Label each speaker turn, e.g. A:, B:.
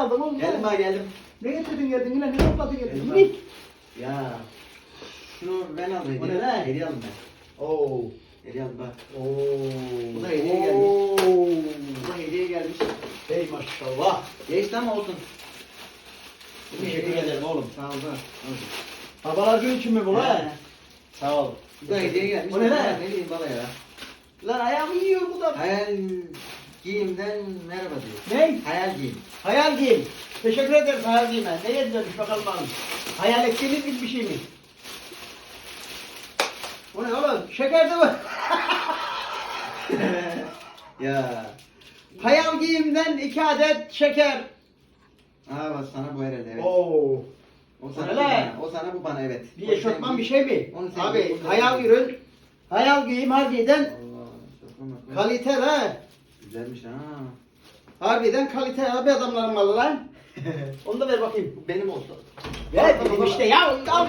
A: aldın oğlum?
B: Geldim bak geldim.
A: Ne getirdin geldin yine ne topladın geldin?
B: Geldim
A: Git.
B: Ya. Şunu ben aldım.
A: O ne lan?
B: Hediye aldım ben.
A: Oo.
B: Hediye aldım bak.
A: Oo.
B: Bu da hediye gelmiş.
A: Oo.
B: Bu da hediye gelmiş.
A: Hey maşallah.
B: Geçti ama olsun.
A: Teşekkür ederim oğlum.
B: Sağ ol.
A: Babalar gün için mi bu lan? Sağ ol.
B: Bu da hediye gelmiş.
A: O ne lan?
B: Ne diyeyim baba ya.
A: Lan ayağımı yiyor bu da.
B: Hayal giyimden merhaba diyor.
A: Ne?
B: Hayal giyim.
A: Hayal giyim. Teşekkür ederim hayal giyime. Ne yedilermiş bakalım bakalım. Hayal ettiğiniz bir şey mi? Bu ne oğlum? Şeker de mi?
B: ya.
A: hayal giyimden iki adet şeker.
B: Aa bak sana bu herhalde evet.
A: Oo.
B: O sana bu bana. O sana bu bana evet.
A: Bir eşofman bir şey mi?
B: Onu sen
A: Abi
B: giy, bunu
A: hayal
B: giy.
A: ürün. Hayal giyim harbiden
B: Allah. eşofman bak.
A: kalite ha.
B: Güzelmiş ha.
A: Harbiden kalite abi adamların malı lan. Onu da ver bakayım.
B: Benim olsun.
A: Ver dedim işte ya. Al.